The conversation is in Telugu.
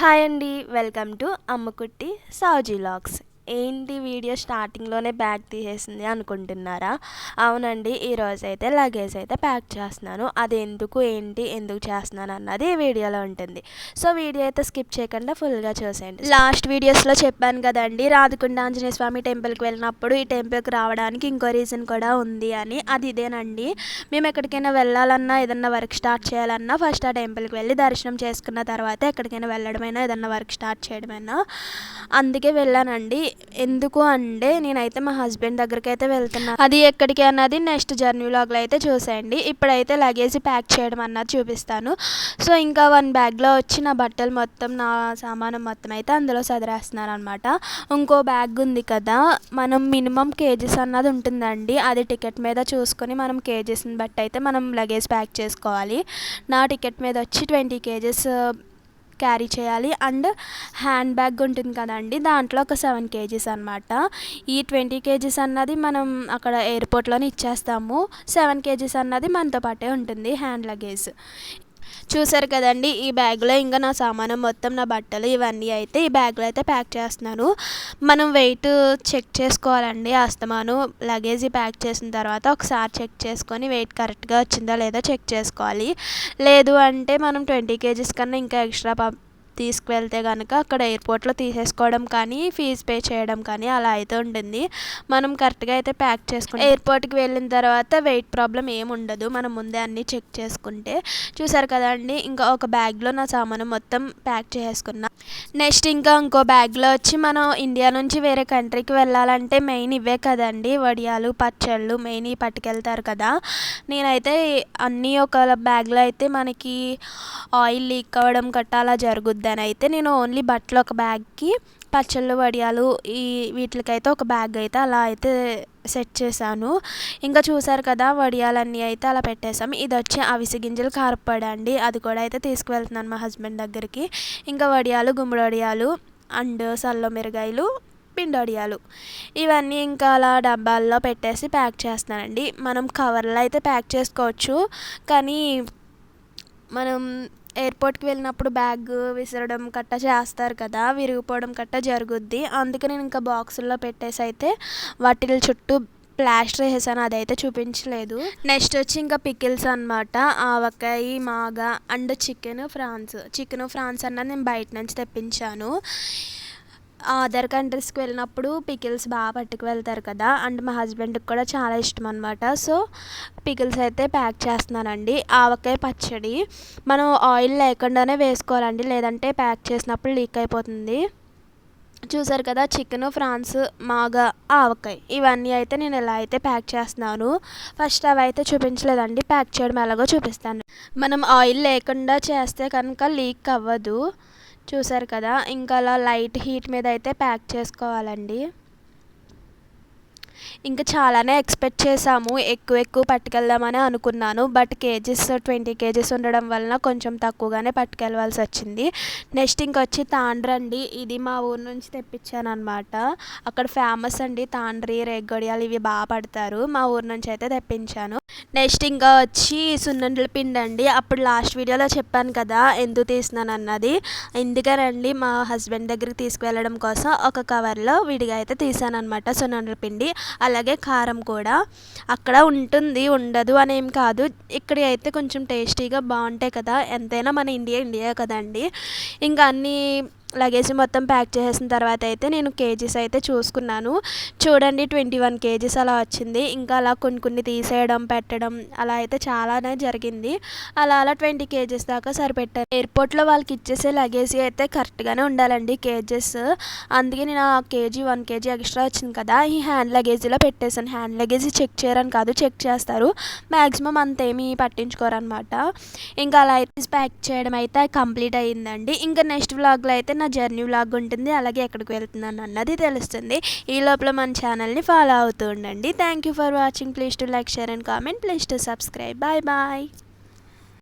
హాయ్ అండి welcome to Ammakutti Saji vlogs ఏంటి వీడియో స్టార్టింగ్లోనే బ్యాగ్ తీసేసింది అనుకుంటున్నారా? అవునండి ఈరోజు అయితే లగేజ్ అయితే ప్యాక్ చేస్తున్నాను. అది ఎందుకు ఏంటి ఎందుకు చేస్తున్నాను అన్నది ఈ వీడియోలో ఉంటుంది. సో వీడియో అయితే స్కిప్ చేయకుండా ఫుల్గా చూసేయండి. లాస్ట్ వీడియోస్లో చెప్పాను కదండి రాధకుండ ఆంజనేయ స్వామి టెంపుల్కి వెళ్ళినప్పుడు ఈ టెంపుల్కి రావడానికి ఇంకో రీజన్ కూడా ఉంది అని. అది ఇదేనండి మేము ఎక్కడికైనా వెళ్ళాలన్నా ఏదన్నా వర్క్ స్టార్ట్ చేయాలన్నా ఫస్ట్ ఆ టెంపుల్కి వెళ్ళి దర్శనం చేసుకున్న తర్వాత ఎక్కడికైనా వెళ్ళడమైనా ఏదన్నా వర్క్ స్టార్ట్ చేయడమైనా? అందుకే వెళ్ళానండి. ఎందుకు అంటే నేనైతే మా హస్బెండ్ దగ్గరికి అయితే వెళ్తున్నాను అది ఎక్కడికి అన్నది నెక్స్ట్ జర్నీ లాగ్లో అయితే చూసేయండి. ఇప్పుడైతే లగేజ్ ప్యాక్ చేయడం అన్నది చూపిస్తాను. సో ఇంకా వన్ బ్యాగ్లో వచ్చి నా బట్టలు మొత్తం నా సామానం మొత్తం అయితే అందులో సదిరేస్తున్నాను అనమాట ఇంకో బ్యాగ్ ఉంది కదా మనం మినిమం కేజీస్ అన్నది ఉంటుందండి. అది టికెట్ మీద చూసుకొని మనం కేజీస్ని బట్టి అయితే మనం లగేజ్ ప్యాక్ చేసుకోవాలి. నా టికెట్ మీద వచ్చి ట్వంటీ కేజెస్ క్యారీ చేయాలి. అండ్ హ్యాండ్ బ్యాగ్ ఉంటుంది కదండి దాంట్లో ఒక సెవెన్ కేజీస్ అనమాట ఈ ట్వంటీ కేజీస్ అన్నది మనం అక్కడ ఎయిర్పోర్ట్లోనే ఇచ్చేస్తాము. సెవెన్ కేజీస్ అన్నది మనతో పాటే ఉంటుంది హ్యాండ్ లగేజ్. చూసారు కదండి ఈ బ్యాగ్లో ఇంకా నా సామానం మొత్తం నా బట్టలు ఇవన్నీ అయితే ఈ బ్యాగ్లో అయితే ప్యాక్ చేస్తున్నాను. మనం వెయిట్ చెక్ చేసుకోవాలండి అస్తమాను లగేజ్ ప్యాక్ చేసిన తర్వాత ఒకసారి చెక్ చేసుకొని వెయిట్ కరెక్ట్గా వచ్చిందా లేదా చెక్ చేసుకోవాలి. లేదు అంటే మనం ట్వంటీ కేజీస్ కన్నా ఇంకా ఎక్స్ట్రా తీసుకువెళ్తే కనుక అక్కడ ఎయిర్పోర్ట్లో తీసేసుకోవడం కానీ ఫీజు పే చేయడం కానీ అలా అయితే ఉంటుంది. మనం కరెక్ట్గా అయితే ప్యాక్ చేసుకుంటే ఎయిర్పోర్ట్కి వెళ్ళిన తర్వాత వెయిట్ ప్రాబ్లం ఏమి ఉండదు. మనం ముందే అన్నీ చెక్ చేసుకుంటే. చూసారు కదండి ఇంకా ఒక బ్యాగ్లో నా సామాను మొత్తం ప్యాక్ చేసుకున్నా నెక్స్ట్ ఇంకా ఇంకో బ్యాగ్లో వచ్చి మనం ఇండియా నుంచి వేరే కంట్రీకి వెళ్ళాలంటే మెయిన్ ఇవే కదండి వడియాలు పచ్చళ్ళు మెయిన్ ఇవి పట్టుకెళ్తారు కదా. నేనైతే అన్నీ ఒక బ్యాగ్లో అయితే మనకి ఆయిల్ లీక్ అవ్వడం గట్టా అలా జరుగుద్ది అని అయితే నేను ఓన్లీ బట్టలు ఒక బ్యాగ్కి పచ్చళ్ళు వడియాలు ఈ వీటికైతే ఒక బ్యాగ్ అయితే అలా అయితే సెట్ చేశాను. ఇంకా చూసారు కదా వడియాలన్నీ అయితే అలా పెట్టేసాం ఇది వచ్చి అవిసి గింజలు కారపొడి అండి. అది కూడా అయితే తీసుకువెళ్తున్నాను మా హస్బెండ్ దగ్గరికి. ఇంకా వడియాలు గుమ్మడి వడియాలు అండ్ సల్లో మిరగాయలు పిండొడియాలు ఇవన్నీ ఇంకా అలా డబ్బాల్లో పెట్టేసి ప్యాక్ చేస్తానండి మనం కవర్లో అయితే ప్యాక్ చేసుకోవచ్చు. కానీ మనం ఎయిర్పోర్ట్కి వెళ్ళినప్పుడు బ్యాగ్ విసరడం కట్ట చేస్తారు కదా విరిగిపోవడం కట్ట జరుగుద్ది. అందుకే నేను ఇంకా బాక్సుల్లో పెట్టేసి అయితే వాటి చుట్టూ ప్లాస్టర్ వేసాను అదైతే చూపించలేదు. నెక్స్ట్ వచ్చి ఇంకా పికిల్స్ అనమాట ఆవకాయ మాగా and chicken France. Chicken France అన్నది నేను బయట నుంచి తెప్పించాను. అదర్ కంట్రీస్కి వెళ్ళినప్పుడు పికిల్స్ బాగా పట్టుకు వెళ్తారు కదా అండ్ మా హస్బెండ్కి కూడా చాలా ఇష్టం అనమాట సో పికిల్స్ అయితే ప్యాక్ చేస్తున్నానండి. ఆవకాయ పచ్చడి. మనం ఆయిల్ లేకుండానే వేసుకోవాలండి లేదంటే ప్యాక్ చేసినప్పుడు లీక్ అయిపోతుంది. చూసారు కదా చికెన్ ఫ్రాన్స్ మాగా ఆవకాయ. ఇవన్నీ అయితే నేను ఎలా అయితే ప్యాక్ చేస్తున్నాను. ఫస్ట్ అవి అయితే చూపించలేదండి ప్యాక్ చేయడం ఎలాగో చూపిస్తాను. మనం ఆయిల్ లేకుండా చేస్తే కనుక లీక్ అవ్వదు. చూసారు కదా ఇంకా అలా లైట్ హీట్ మీద అయితే ప్యాక్ చేసుకోవాలండి. ఇంకా చాలానే ఎక్స్పెక్ట్ చేసాము ఎక్కువ ఎక్కువ పట్టుకెళ్దామని అనుకున్నాను బట్ కేజీస్ ట్వంటీ కేజీస్ ఉండడం వలన కొంచెం తక్కువగానే పట్టుకెళ్ళవలసి వచ్చింది. నెక్స్ట్ ఇంకొచ్చి తాండ్ర అండి ఇది మా ఊరు నుంచి తెప్పించాను అనమాట అక్కడ ఫేమస్ అండి తాండ్రి రేగొడియాలు ఇవి బాగా పడతారు మా ఊరు నుంచి అయితే తెప్పించాను. నెక్స్ట్ ఇంకా వచ్చి సున్నుండల పిండి అండి. అప్పుడు లాస్ట్ వీడియోలో చెప్పాను కదా ఎందుకు తీసినాను అన్నది. ఎందుకనండి మా హస్బెండ్ దగ్గరికి తీసుకువెళ్ళడం కోసం ఒక కవర్లో విడిగా అయితే తీసాను అనమాట సున్నుండల పిండి. అలాగే కారం కూడా. అక్కడ ఉంటుంది ఉండదు అనేం కాదు. ఇక్కడ అయితే కొంచెం టేస్టీగా బాగుంటాయి కదా. ఎంతైనా మన ఇండియా ఇండియా కదండి. ఇంకా అన్నీ లగేజ్ మొత్తం ప్యాక్ చేసేసిన తర్వాత అయితే నేను కేజీస్ అయితే చూసుకున్నాను. చూడండి ట్వంటీ వన్ కేజీస్ అలా వచ్చింది. ఇంకా అలా కొన్ని కొన్ని తీసేయడం పెట్టడం అలా అయితే చాలానే జరిగింది. అలా అలా ట్వంటీ కేజీస్ దాకా సరిపెట్టాను. ఎయిర్పోర్ట్లో వాళ్ళకి ఇచ్చేసే లగేజ్ అయితే కరెక్ట్గానే ఉండాలండి కేజెస్. అందుకే నేను ఆ కేజీ వన్ కేజీ ఎక్స్ట్రా వచ్చింది కదా ఈ హ్యాండ్ లగేజీలో పెట్టేశాను. హ్యాండ్ లగేజ్ చెక్ చేయరని కాదు చెక్ చేస్తారు. మ్యాక్సిమం అంతేమీ పట్టించుకోరనమాట ఇంకా అలా అయితే ప్యాక్ చేయడం అయితే కంప్లీట్ అయ్యిందండి ఇంకా నెక్స్ట్ వ్లాగ్లో అయితే నా జర్నీ వ్లాగ్ ఉంటుంది అలాగే ఎక్కడికి వెళ్తున్నాను అన్నది తెలుస్తుంది. ఈ లోపల మన ఛానల్ని ఫాలో అవుతూ ఉండండి. Thank you for watching please to like share and comment please to subscribe bye bye